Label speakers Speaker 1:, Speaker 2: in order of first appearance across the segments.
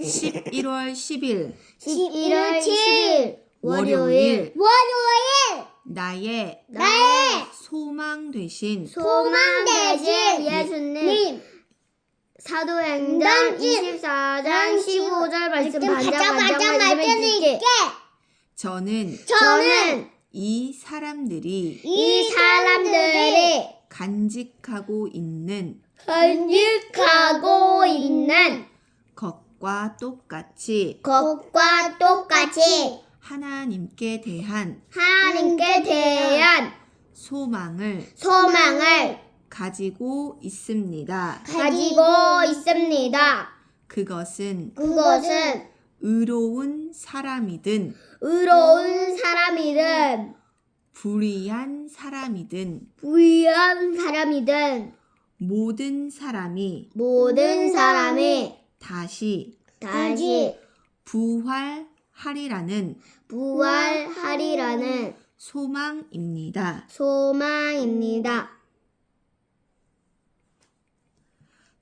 Speaker 1: 11월 10일.
Speaker 2: 11월 10일
Speaker 1: 월요일.
Speaker 2: 월요일.
Speaker 1: 나의
Speaker 2: 나의
Speaker 1: 소망 되신.
Speaker 2: 소망 되신 예수님. 사도행전 24장 15절 말씀 반장 반장 말씀해주시게.
Speaker 1: 저는
Speaker 2: 저는
Speaker 1: 이 사람들이
Speaker 2: 이 사람들이
Speaker 1: 간직하고 있는
Speaker 2: 간직하고 있는
Speaker 1: 것과 똑같이
Speaker 2: 것과 똑같이
Speaker 1: 하나님께 대한
Speaker 2: 하나님께 대한
Speaker 1: 소망을
Speaker 2: 소망을
Speaker 1: 가지고 있습니다.
Speaker 2: 가지고 있습니다.
Speaker 1: 그것은
Speaker 2: 그것은
Speaker 1: 의로운 사람이든
Speaker 2: 의로운 사람이든
Speaker 1: 불의한 사람이든
Speaker 2: 부유한 사람이든
Speaker 1: 모든 사람이
Speaker 2: 모든 사람이
Speaker 1: 다시
Speaker 2: 다시
Speaker 1: 부활하리라는
Speaker 2: 부활하리라는
Speaker 1: 소망입니다.
Speaker 2: 소망입니다.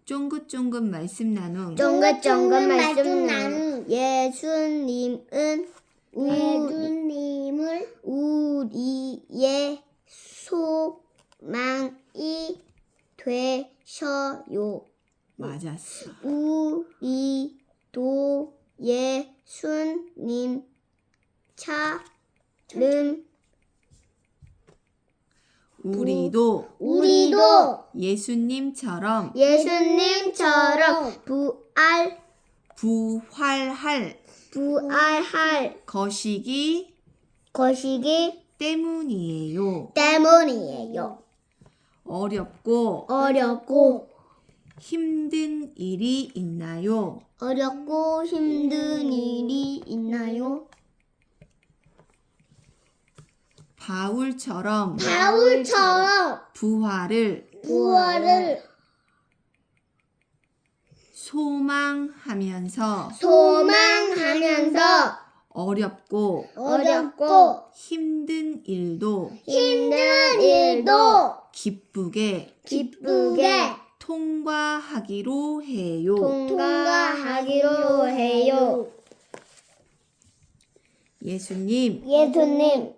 Speaker 1: 쫑긋쫑긋 말씀 나눔
Speaker 2: 쫑긋쫑긋 말씀 나눈 예수님은 예수님을 우리의 소망이 되셔요.
Speaker 1: 맞았어.
Speaker 2: 우리도 예수님 차름
Speaker 1: 우리도
Speaker 2: 우리도
Speaker 1: 예수님처럼
Speaker 2: 예수님처럼 부활
Speaker 1: 부활할
Speaker 2: 부활할
Speaker 1: 것이기
Speaker 2: 것이기
Speaker 1: 때문이에요.
Speaker 2: 때문이에요.
Speaker 1: 어렵고
Speaker 2: 어렵고
Speaker 1: 힘든 일이 있나요?
Speaker 2: 어렵고 힘든 일이 있나요?
Speaker 1: 바울처럼
Speaker 2: 바울처럼
Speaker 1: 부활을
Speaker 2: 부활을
Speaker 1: 소망하면서
Speaker 2: 소망하면서
Speaker 1: 어렵고
Speaker 2: 어렵고
Speaker 1: 힘든 일도
Speaker 2: 힘든 일도
Speaker 1: 기쁘게
Speaker 2: 기쁘게
Speaker 1: 통과하기로 해요.
Speaker 2: 통과하기로 해요.
Speaker 1: 예수님,
Speaker 2: 예수님,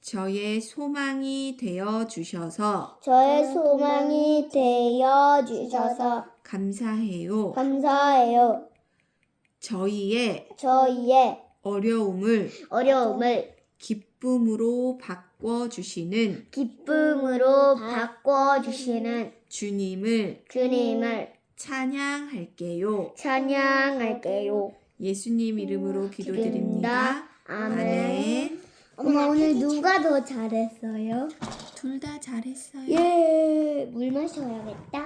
Speaker 1: 저의 소망이 되어 주셔서
Speaker 2: 저의 소망이 되어 주셔서
Speaker 1: 감사해요.
Speaker 2: 감사해요.
Speaker 1: 저희의
Speaker 2: 저희의
Speaker 1: 어려움을
Speaker 2: 어려움을
Speaker 1: 기쁨으로 바꿔 주시는
Speaker 2: 기쁨으로 바꿔 주시는
Speaker 1: 주님을
Speaker 2: 주님을
Speaker 1: 찬양할게요.
Speaker 2: 찬양할게요.
Speaker 1: 예수님 이름으로 기도드립니다.
Speaker 2: 아멘.
Speaker 1: 아멘.
Speaker 2: 엄마 오늘 누가 더 잘했어요?
Speaker 1: 둘 다 잘했어요.
Speaker 2: 예, 물 마셔야겠다.